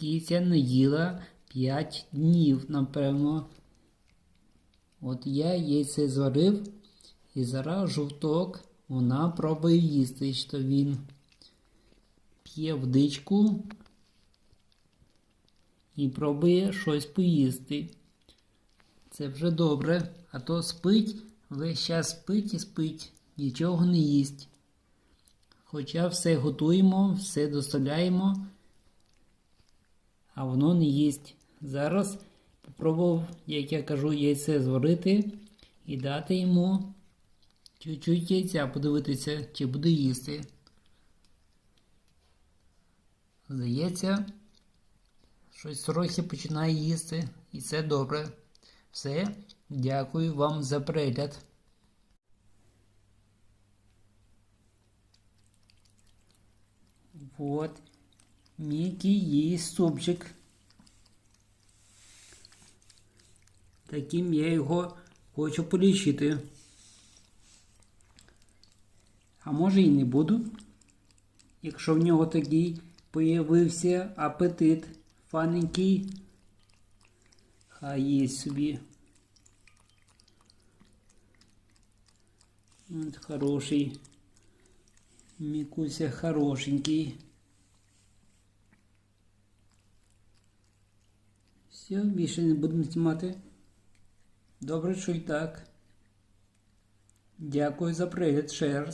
Кіця не їла 5 днів, напевно. От я їй це зварив, і зараз жовток вона пробує їсти, що він п'є водичку і пробує щось поїсти. Це вже добре, а то спить, весь час спить і спить, нічого не їсть. Хоча все готуємо, все доставляємо, а воно не їсть. Зараз попробував, як я кажу, яйце зварити і дати йому чуть-чуть яйця, подивитися, чи буде їсти. Здається, щось трохи починає їсти, і це добре. Все, дякую вам за перегляд. Вот, Мікі їсть супчик. Таким я його хочу полічити. А може і не буду, якщо в нього такий появився апетит фаненький. Хай їсть собі. От хороший. Мікуся хорошенький. Все, більше не будемо знімати. Добре, що і так. Дякую за пригляд ще.